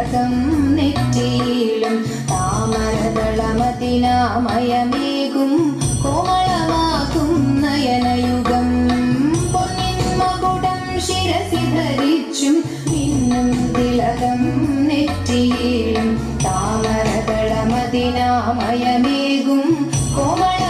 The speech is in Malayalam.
നെറ്റിയിലും താമരതളമതിനാമയമേകും കോമളമാകും നയനയുഗം. പൊന്നിൻ മകുടം ശിരസി ധരിച്ചും ഇന്നും തിലകം നെറ്റിയിലും താമരതളമതിനാമയമേകും കോമളമാകും